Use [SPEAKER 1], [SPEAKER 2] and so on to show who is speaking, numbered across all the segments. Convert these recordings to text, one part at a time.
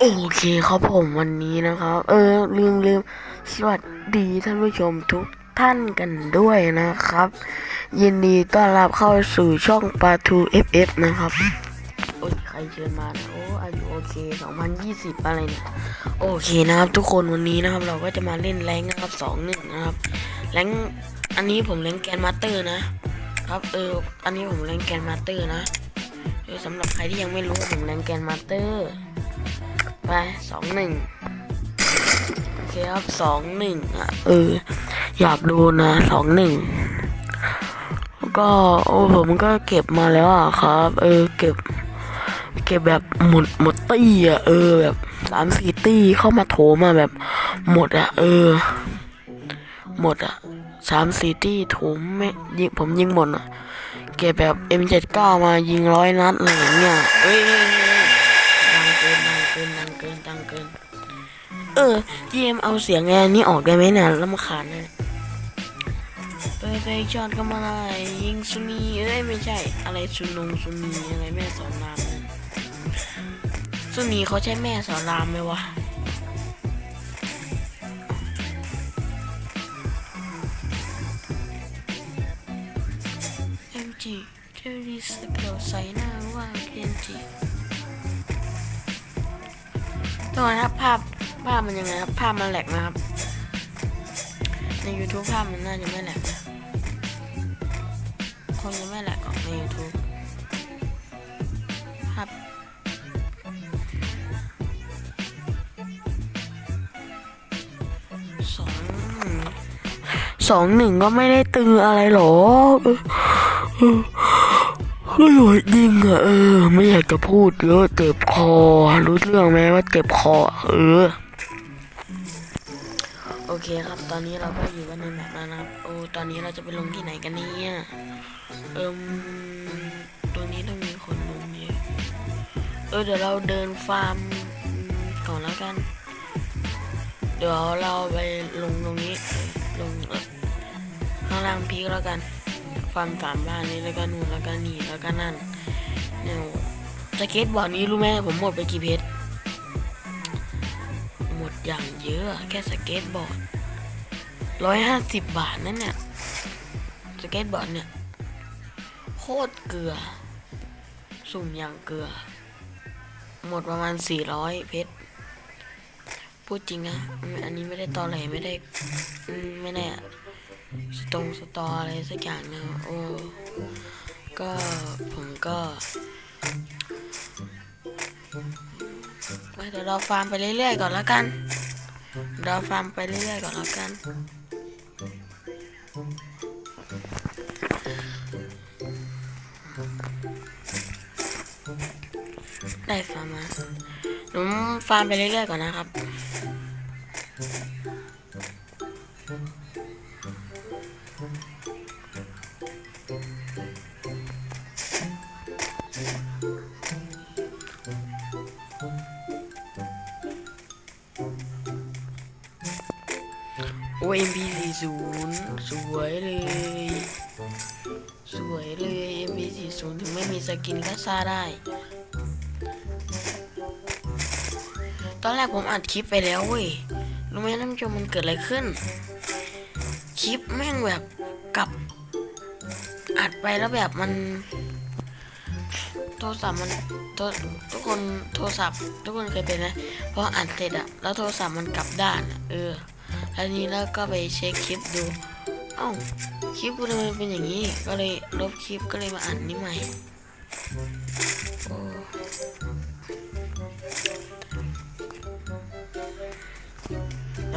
[SPEAKER 1] โอเคครับผมวันนี้นะครับ เออลืมลืมสวัสดีท่านผู้ชมทุกท่านกันด้วยนะครับ ยินดีต้อนรับเข้าสู่ช่องปาทู FF นะครับ โอ้ยใครเชิญมาโอ้อายุโอเค 2020 อะไรเนี่ยโอเคนะครับทุกคนวันนี้นะครับ เราก็จะมาเล่นแรงค์นะครับ2หนึ่งนะครับแรงอันนี้ผมแรงแกนมาสเตอร์นะ ครับเอออันนี้ผมแรงแกนมาสเตอร์นะสำหรับใครที่ยังไม่รู้ผมแรงแกนมาสเตอร์ ไปสองหนึ่งโอเคครับสองหนึ่งอะเออ อยากดูนะสองหนึ่งก็โอ้ผมก็เก็บมาแล้วอะครับ เออเก็บ เก็บแบบหมดหมดตี้อะเออแบบสามสี่ตี้เข้ามาโถมาแบบ หมดอะ เออ หมดอะสามสี่ตี้โถมไม่ยิงผมยิงหมดอะ เก็บแบบ M79 มายิงร้อยนัดอะไรอย่างเงี้ยเอ้ยดังเกินดังเกินดัง เออ GM เอาเสียงแอนนี้ออกได้ไหมเนี่ยลำคาญนะไปไปจอดกันมาเลยยิงซุนีเอ้ยไม่ใช่ อะไรซุนงซุนีอะไรแม่สอนรามซุนีเขาใช้แม่สอนรามไหมวะ MG เจอรีสเกลใส่หน้าว่า MG ตัวนะภาพ ภาพมันยังไงครับ ภาพมันแหลกนะครับ ใน YouTube ภาพมันน่าจะไม่แหลกนะคงจะไม่แหลกหรอกใน YouTube ภาพสองสองหนึ่งก็ไม่ได้ตึงอะไรหรอกเออก็หวยจริงอะเออ ไม่อยากจะพูดเยอะเจ็บคอ รู้เรื่องไหมว่าเจ็บคอ เออ เคครับ ตอนนี้เราก็อยู่กันในแมปแล้วนะครับ โอ้ ตอนนี้เราจะไปลงที่ไหนกันเนี่ย เอิมตรงนี้ต้องมีคนลงเยอะเออเดี๋ยวเราเดินฟาร์มก่อนแล้วกัน เดี๋ยวเราไปลงตรงนี้ ลงข้างล่างพีกแล้วกัน ฟาร์มสามบ้านนี้แล้วก็นู่นแล้วก็นี่แล้วก็นั่นเนี่ยสเก็ตบอร์ดนี้รู้ไหมผมหมดไปกี่เพชรหมดอย่างเยอะอะแค่สเก็ตบอร์ด ร้อยห้าสิบบาทนั่นเนี่ยสเก็ตบอร์ดเนี่ย โคตรเกลือ สุ่มอย่างเกลือ หมดประมาณสี่ร้อยเพชรพูดจริงนะ อันนี้ไม่ได้ตอแหลไม่ได้ ไม่แน่อะสตงสตออะไรสักอย่างนะโอ้ก็ผมก็เดี๋ยวเราฟาร์มไปเรื่อยๆก่อนแล้วกันเราฟาร์มไปเรื่อยๆก่อนแล้วกัน ฟาร์มไปเรื่อยๆก่อนนะครับ โอ้ MP สี่ศูนย์สวยเลย สวยเลย MP สี่ศูนย์ถึงไม่มีสกินก็ซ่าได้ อนแรกผมอัดคลิปไปแล้วเว้ยรู้ไหมท่านผู้ชมมันเกิดอะไรขึ้น คลิปแม่งแบบกลับอัดไปแล้วแบบมัน โทรศัพท์มันโทรทุกคนโทรศัพท์ ทุกคนเคยเป็นนะพออัดเสร็จอะแล้วโทรศัพท์มันกลับด้านอะเออแล้วนี้แล้วก็ไปเช็คคลิปดูเอ้าคลิปกูทำไมเป็นอย่างนี้ ก็เลยลบคลิปก็เลยมาอัดนี่ใหม่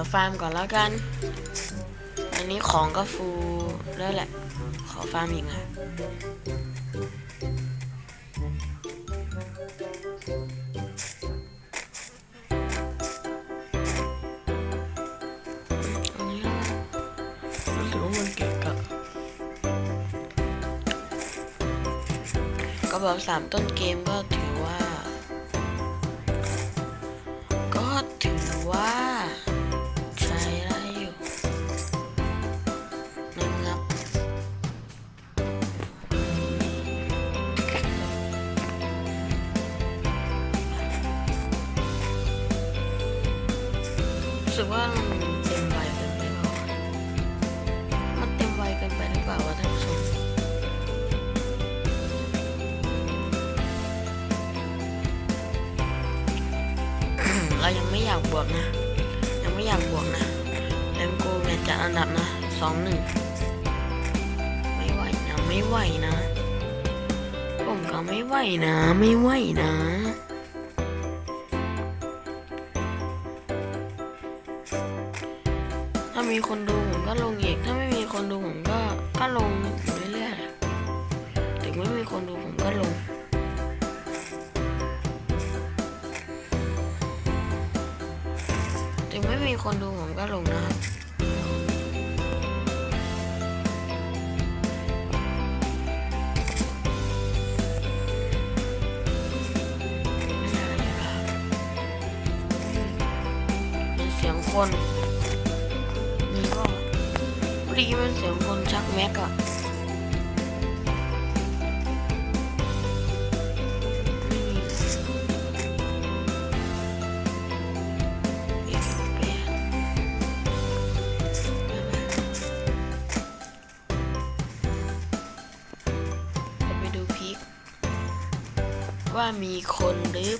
[SPEAKER 1] ดี๋ยวฟาร์มก่อนแล้วกัน อันนี้ของก็ฟูแล้วแหละ ขอฟาร์มอีกค่ะรู้สึกว่ามันเกะกะก็แบบสามต้นเกมก็ถือว่า สึกว่ามันเต็มใบเกินไปเปล่าวมันเต็มใบเกินไปหรือเปล่าวะท่านผู้ชมเรายังไม่อยากบวกนะ ยังไม่อยากบวกนะแรมโกเนี่ยจัดอันดับนะสองหนึ่งไม่ไหวนะ ไม่ไหวนะ ผมก็ไม่ไหวนะ ไม่ไหวนะ มีคนดูผมก็ลงอีก ถ้าไม่มีคนดูผมก็ก็ลงเรื่อยๆ ถึงไม่มีคนดูผมก็ลงถึงไม่มีคนดูผมก็ลงนะครับไม่อะไรครับเป็นเสียงคน แม็กอะไม่อีกแปดจะไปดูพีคว่ามีคนหรือ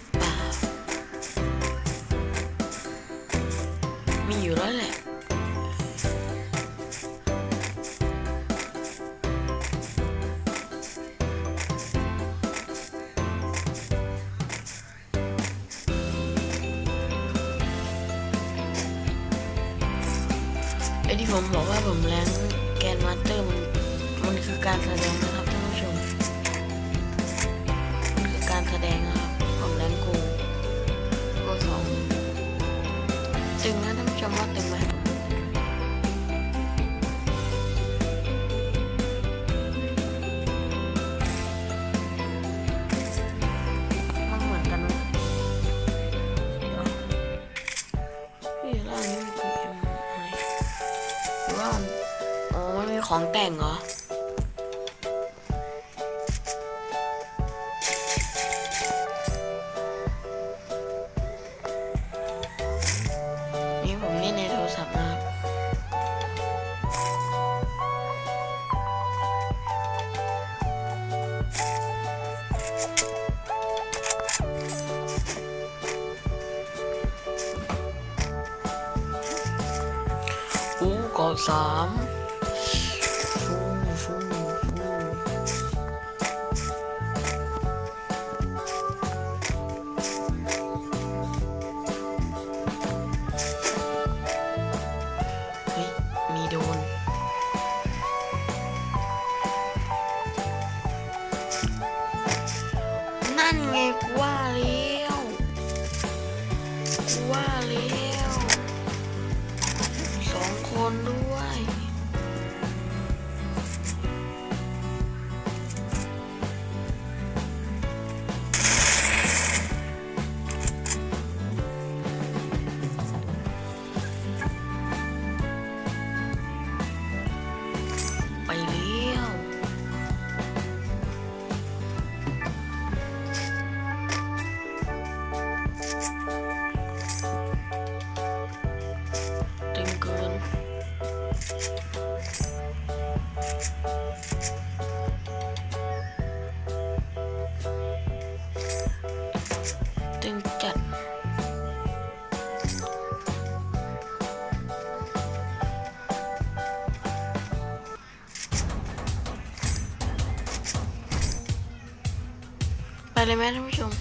[SPEAKER 1] อ้ที่ผมบอกว่าผมแรงแกนมาสเตอร์มันมันคือการแสดงนะครับท่านผู้ชม มันคือการแสดงนะครับผมแรงกูกูสองตึงนะท่านผู้ชมว่าตึงไหม ของแต่งเหรอ นี่ผมเล่นในโทรศัพท์นะครับ อู้กอสาม ตึงจัด ไปเลยไหมท่านผู้ชม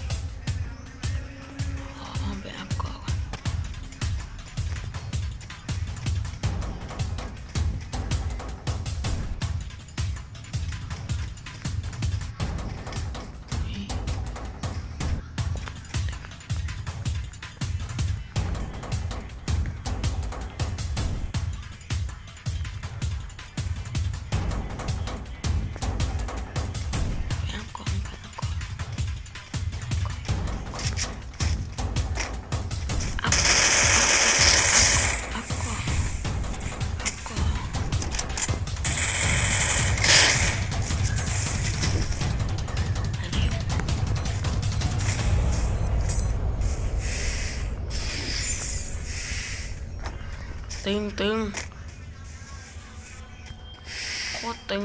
[SPEAKER 1] ตึงตึงโคตรตึง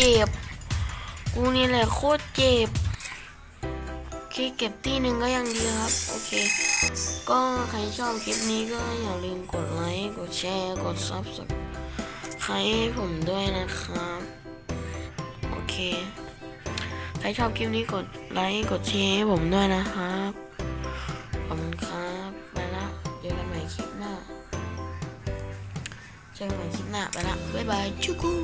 [SPEAKER 1] เจ็บ กูนี่แหละโคตรเจ็บโอเคเก็บที่หนึ่งก็ยังดีครับ โอเค ก็ใครชอบคลิปนี้ก็อย่าลืมกดไลค์ กดแชร์ กดซับสไคร์ให้ผมด้วยนะครับ โอเค ใครชอบคลิปนี้กดไลค์ กดแชร์ให้ผมด้วยนะครับขอบคุณครับไปละเจอกันใหม่คลิปหน้าเจอกันใหม่คลิปหน้าไปละบ๊ายบายจุกู